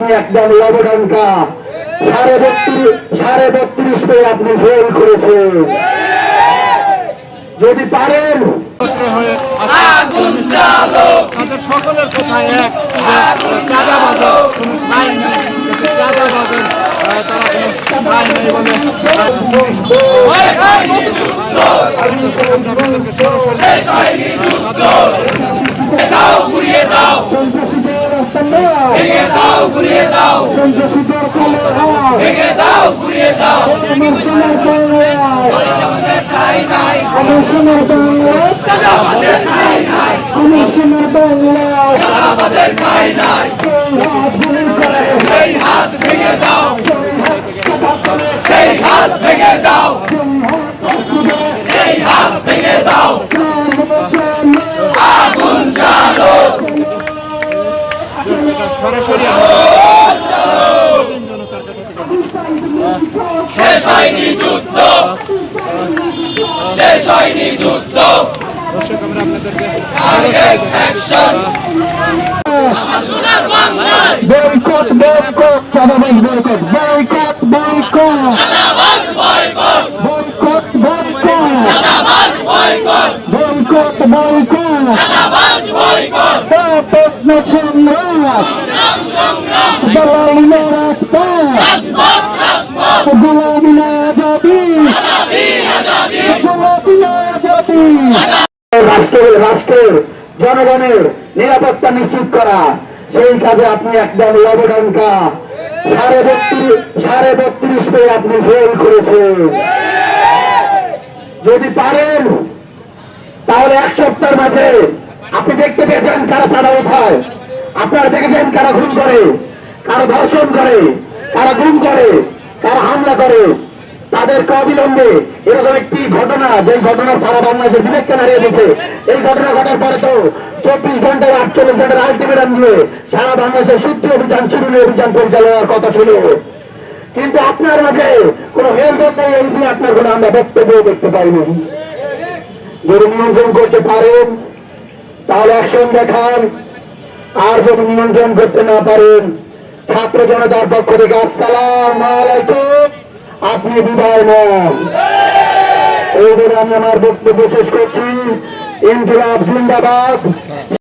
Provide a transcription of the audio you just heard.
একদম লবডঙ্কা সাড়ে বত্রিশ সাড়ে বত্রিশ পেয়ে আপনি ফেল করেছেন। যদি পারেন। তাদের সকলের কথা এক। যে চাঁদাবাজের কোনো আপনাদেরকে সরাসরি সন্ত্রাসীদের রাস্তা কলে সেই হাত ভেঙে সেই হাত ভেঙে দাও। সেই হাত ভেঙে দাও। আগুন চালো সরাসরি আমরা দিন জনতার কাছে থেকে শেষ হয়নি যুদ্ধ শেষ হয়নি যুদ্ধ। দর্শক আমরা আপনাদেরকে বয়কট বয়কট স্বাভাবিক boycott. Boycott boycott. Boycott. Boycott boycott. Boycott. রাষ্ট্রের রাষ্ট্রের, জনগণের নিরাপত্তা নিশ্চিত করা। সেই কাজে আপনি একদম সাড়ে বত্রিশ সাড়ে বত্রিশ পেয়ে আপনি ফেল যদি পারেন, তাহলে এক সপ্তাহের মাঝে আপনি দেখতে পেয়েছেন কারা ছাড়া উঠায়। আপনারা দেখেছেন কারা খুন করে, কারা ধর্ষণ করে, কারা গুম করে, কারা হামলা করে। তাদেরকে অবিলম্বে এরকম একটি ঘটনা যে ঘটনা সারা বাংলাদেশের বিবেককে হারিয়ে দিয়েছে। এই ঘটনা ঘটার পরে তো চব্বিশ ঘন্টায় আটচল্লিশ ঘণ্টার আলটিমেটাম দিয়ে সারা বাংলাদেশের শুদ্ধি অভিযান চুরুনি অভিযান পরিচালনার কথা ছিল। কিন্তু আপনার মাঝে কোন হেলদোল নেই, এই নিয়ে আপনার কোনো আমরা বক্তব্য দেখতে পাইনি। যদি নিয়ন্ত্রণ করতে পারেন, তাহলে অ্যাকশন দেখান। আর যদি নিয়ন্ত্রণ করতে না পারেন, ছাত্র জনতার পক্ষ থেকে আসসালাম আলাইকুম। আপনি বিদায় নেন। এই আমি আমার বক্তব্য শেষ করছি। ইনকিলাব জিন্দাবাদ।